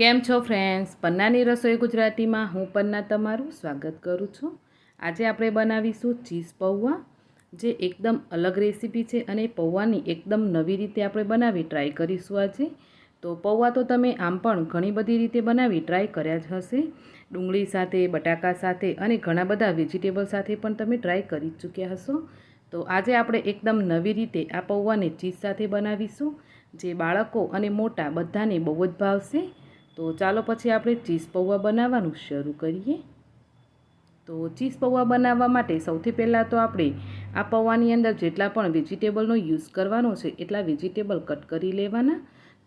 કેમ છો ફ્રેન્ડ્સ પન્નાની રસોઈ ગુજરાતીમાં, હું પન્ના તમારું સ્વાગત કરું છું. આજે આપણે બનાવીશું ચીઝ પૌવા, જે એકદમ અલગ રેસીપી છે અને પૌવાની એકદમ નવી રીતે આપણે બનાવી ટ્રાય કરીશું આજે. તો પૌવા તો તમે આમ પણ ઘણી બધી રીતે બનાવી ટ્રાય કર્યા જ હશે. ડુંગળી સાથે, બટાકા સાથે અને ઘણા બધા વેજીટેબલ સાથે પણ તમે ટ્રાય કરી ચૂક્યા હશો. તો આજે આપણે એકદમ નવી રીતે આ પૌવાને ચીઝ સાથે બનાવીશું, જે બાળકો અને મોટા બધાને બહુ જ ભાવશે. તો ચાલો પછી આપણે ચીઝ પૌવા બનાવવાનું શરૂ કરીએ. તો ચીઝ પૌવા બનાવવા માટે સૌથી પહેલાં તો આપણે આ પૌવાની અંદર જેટલા પણ વેજીટેબલનો યુઝ કરવાનો છે એટલા વેજીટેબલ કટ કરી લેવાના.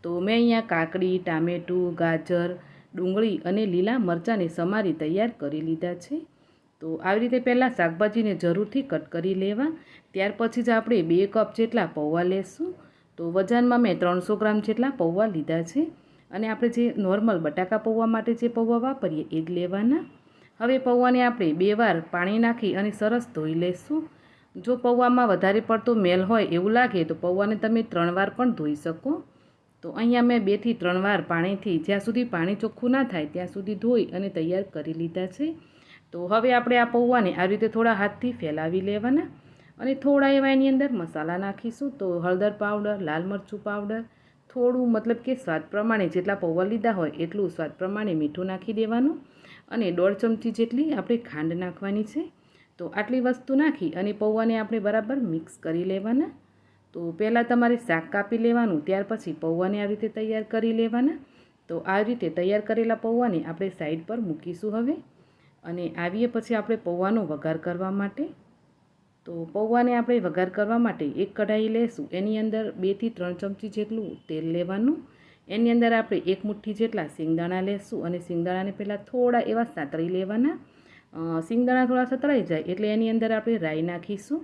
તો મેં અહીંયા કાકડી, ટામેટું, ગાજર, ડુંગળી અને લીલા મરચાંને સમારી તૈયાર કરી લીધા છે. તો આવી રીતે પહેલાં શાકભાજીને જરૂરથી કટ કરી લેવા. ત્યાર પછી જ આપણે બે કપ જેટલા પૌવા લેશું. તો વજનમાં મેં ત્રણસો ગ્રામ જેટલા પૌવા લીધા છે. અને આપણે જે નોર્મલ બટાકા પૌવા માટે જે પૌવા વાપરીએ એ જ લેવાના. હવે પૌવાને આપણે બે વાર પાણી નાખી અને સરસ ધોઈ લેશું. જો પૌવામાં વધારે પડતો મેલ હોય એવું લાગે તો પૌવાને તમે ત્રણ વાર પણ ધોઈ શકો. તો અહીંયા મેં બેથી ત્રણ વાર પાણીથી જ્યાં સુધી પાણી ચોખ્ખું ના થાય ત્યાં સુધી ધોઈ અને તૈયાર કરી લીધા છે. તો હવે આપણે આ પૌવાને આવી રીતે થોડા હાથથી ફેલાવી લેવાના અને થોડા એવા એની અંદર મસાલા નાખીશું. તો હળદર પાવડર, લાલ મરચું પાવડર થોડું મતલબ કે સ્વાદ પ્રમાણે જેટલા પૌવા લીધા હોય એટલું સ્વાદ પ્રમાણે મીઠું નાખી દેવાનું અને દોઢ ચમચી જેટલી આપણે ખાંડ નાખવાની છે. તો આટલી વસ્તુ નાખી અને પૌવાને આપણે બરાબર મિક્સ કરી લેવાના. તો પહેલાં તમારે શાક કાપી લેવાનું, ત્યાર પછી પૌવાને આવી રીતે તૈયાર કરી લેવાના. તો આ રીતે તૈયાર કરેલા પૌવાને આપણે સાઈડ પર મૂકીશું હવે. અને આવીએ પછી આપણે પૌવાનો વઘાર કરવા માટે. તો પૌવાને આપણે વઘાર કરવા માટે એક કઢાઈ લેશું. એની અંદર બેથી ત્રણ ચમચી જેટલું તેલ લેવાનું. એની અંદર આપણે એક મુઠ્ઠી જેટલા સિંગદાણા લેશું અને સિંગદાણાને પહેલાં થોડા એવા સાતળી લેવાના. સિંગદાણા થોડા સતળાઈ જાય એટલે એની અંદર આપણે રાઈ નાખીશું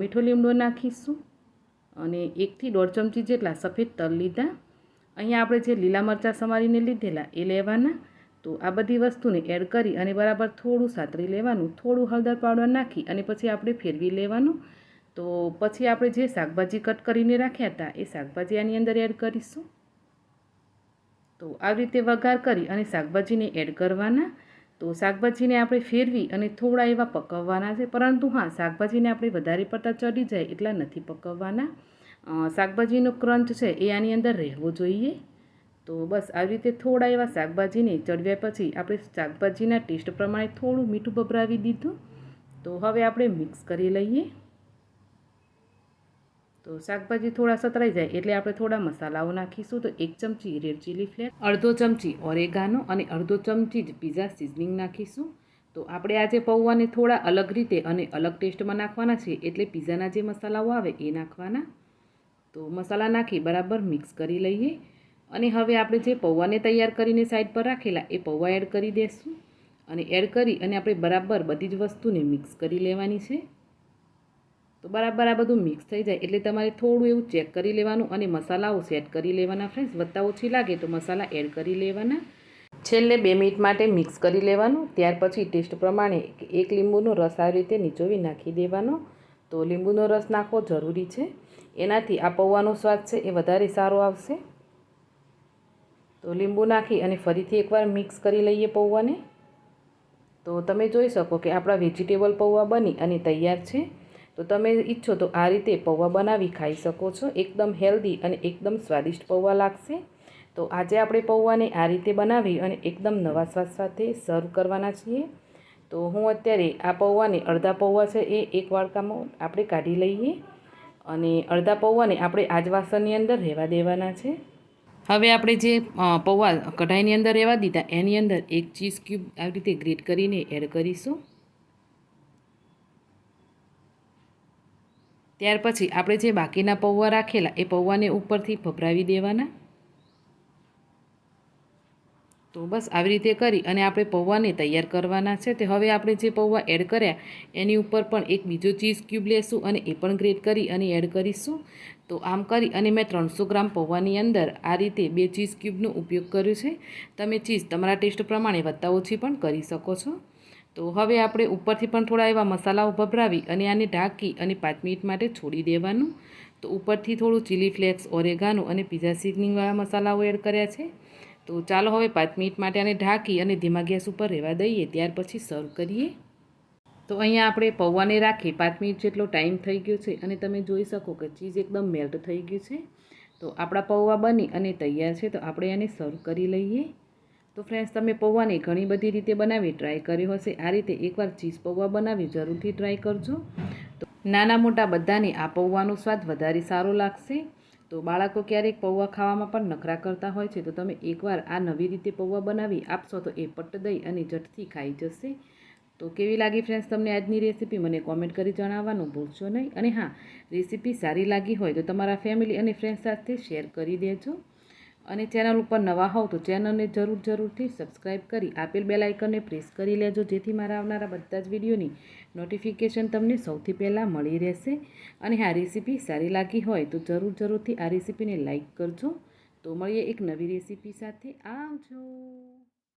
મીઠો લીમડો નાખીશું અને એકથી દોઢ ચમચી જેટલા સફેદ તલ લીધા. અહીંયા આપણે જે લીલા મરચાં સમારીને લીધેલા એ લેવાના. તો આ બધી વસ્તુને એડ કરી અને બરાબર થોડું સાતરી લેવાનું, થોડું હળદર પાવડર નાખી અને પછી આપણે ફેરવી લેવાનું. તો પછી આપણે જે શાકભાજી કટ કરીને રાખ્યા હતા, એ શાકભાજી આની અંદર એડ કરીશું. તો આવી રીતે વઘાર કરી અને શાકભાજીને એડ કરવાના. તો શાકભાજીને આપણે ફેરવી અને થોડા એવા પકવવાના છે, પરંતુ હા, શાકભાજીને આપણે વધારે પડતા ચડી જાય એટલા નથી પકવવાના. શાકભાજીનો ક્રંચ છે એ આની અંદર રહેવો જોઈએ. તો બસ આવી રીતે થોડા એવા શાકભાજીને ચડવ્યા પછી આપણે શાકભાજીના ટેસ્ટ પ્રમાણે થોડું મીઠું ભભરાવી દીધું. તો હવે આપણે મિક્સ કરી લઈએ. તો શાકભાજી થોડા સતરાઈ જાય એટલે આપણે થોડા મસાલાઓ નાખીશું. તો એક ચમચી રેડ ચીલી ફ્લેક્સ, અડધો ચમચી ઓરેગાનો અને અડધો ચમચી જ પીઝા સિઝનિંગ નાખીશું. તો આપણે આજે પૌવાને થોડા અલગ રીતે અને અલગ ટેસ્ટમાં નાખવાના છે એટલે પીઝાના જે મસાલાઓ આવે એ નાખવાના. તો મસાલા નાખી બરાબર મિક્સ કરી લઈએ. અને હવે આપણે જે પૌવાને તૈયાર કરીને સાઈડ પર રાખેલા, એ પૌવા એડ કરી દઈશું અને એડ કરી અને આપણે બરાબર બધી જ વસ્તુને મિક્સ કરી લેવાની છે. તો બરાબર આ બધું મિક્સ થઈ જાય એટલે તમારે થોડું એવું ચેક કરી લેવાનું અને મસાલાઓ સેટ કરી લેવાના ફ્રેન્ડ્સ વધતા ઓછી લાગે તો મસાલા એડ કરી લેવાના. છેલ્લે બે મિનિટ માટે મિક્સ કરી લેવાનું. ત્યાર પછી ટેસ્ટ પ્રમાણે એક લીંબુનો રસ આવી રીતે નીચોવી નાખી દેવાનો. તો લીંબુનો રસ નાખવો જરૂરી છે. એનાથી આ પૌવાનો સ્વાદ છે એ વધારે સારો આવશે. તો લીંબુ નાખી અને ફરીથી એકવાર મિક્સ કરી લઈએ પૌવાને. તો તમે જોઈ શકો કે આપણા વેજીટેબલ પૌવા બની અને તૈયાર છે. તો તમે ઈચ્છો તો આ રીતે પૌવા બનાવી ખાઈ શકો છો. એકદમ હેલ્ધી અને એકદમ સ્વાદિષ્ટ પૌવા લાગશે. તો આજે આપણે પૌવાને આ રીતે બનાવી અને એકદમ નવા સ્વાદ સાથે સર્વ કરવાના છીએ. તો હું અત્યારે આ પૌવાને અડધા પૌવા છે એ એક વાડકામાં આપણે કાઢી લઈએ અને અડધા પૌવાને આપણે આજ વાસણની અંદર રહેવા દેવાના છે. હવે આપણે જે પૌવા કઢાઈની અંદર રહેવા દીધા, એની અંદર એક ચીઝ ક્યુબ આવી રીતે ગ્રેટ કરીને એડ કરીશું. ત્યાર પછી આપણે જે બાકીના પૌવા રાખેલા, એ પૌવાને ઉપરથી ભભરાવી દેવાના. તો બસ આવી રીતે કરી અને આપણે પૌવાને તૈયાર કરવાના છે. તે હવે આપણે જે પૌવા એડ કર્યા, એની ઉપર પણ એક બીજો ચીઝ ક્યુબ લેશું અને એ પણ ગ્રેટ કરી અને એડ કરીશું. તો આમ કરી અને મેં ત્રણસો ગ્રામ પૌવાની અંદર આ રીતે બે ચીઝ ક્યુબનો ઉપયોગ કર્યો છે. તમે ચીઝ તમારા ટેસ્ટ પ્રમાણે વધતા ઓછી પણ કરી શકો છો. તો હવે આપણે ઉપરથી પણ થોડા એવા મસાલાઓ ભભરાવી અને આને ઢાંકી અને પાંચ મિનિટ માટે છોડી દેવાનું. તો ઉપરથી થોડું ચીલી ફ્લેક્સ, ઓરેગાનો અને પીઝા સિઝનિંગવાળા મસાલાઓ એડ કર્યા છે. તો ચાલો હવે પાંચ મિનિટ માટે આને ઢાંકી અને ધીમા ગેસ ઉપર રહેવા દઈએ. ત્યાર પછી સર્વ કરીએ. તો અહીંયા આપણે પૌવાને રાખી પાંચ મિનિટ જેટલો ટાઈમ થઈ ગયો છે અને તમે જોઈ શકો કે ચીઝ એકદમ મેલ્ટ થઈ ગયું છે. તો આપણા પૌવા બની અને તૈયાર છે. તો આપણે એને સર્વ કરી લઈએ. તો ફ્રેન્ડ્સ, તમે પૌવાને ઘણી બધી રીતે બનાવી ટ્રાય કર્યો હશે. આ રીતે એકવાર ચીઝ પૌવા બનાવી જરૂરથી ટ્રાય કરજો. તો નાના મોટા બધાને આ પૌવાનો સ્વાદ વધારે સારો લાગશે. તો બાળકો ક્યારેક પૌવા ખાવામાં પણ નખરા કરતા હોય છે. તો તમે એકવાર આ નવી રીતે પૌવા બનાવી આપશો તો એ પટ્ટ દઈ અને ઝટથી ખાઈ જશે. તો કેવી લાગી ફ્રેન્ડ્સ તમને આજની રેસીપી મને કોમેન્ટ કરી જણાવવાનું ભૂલશો નહીં. અને હા રેસીપી સારી લાગી હોય તો તમારા ફેમિલી અને ફ્રેન્ડ્સ સાથે શેર કરી દેજો. અને ચેનલ ઉપર નવા હોવ તો ચેનલને જરૂર જરૂરથી સબસ્ક્રાઈબ કરી, આપેલ બેલ આઇકનને પ્રેસ કરી લેજો, જેથી મારા આવનારા બધા જ વિડીયોની નોટિફિકેશન તમને સૌથી પહેલાં મળી રહેશે. અને આ રેસીપી સારી લાગી હોય તો જરૂર જરૂરથી આ રેસીપીને લાઇક કરજો. તો મળીએ એક નવી રેસીપી સાથે. આવજો!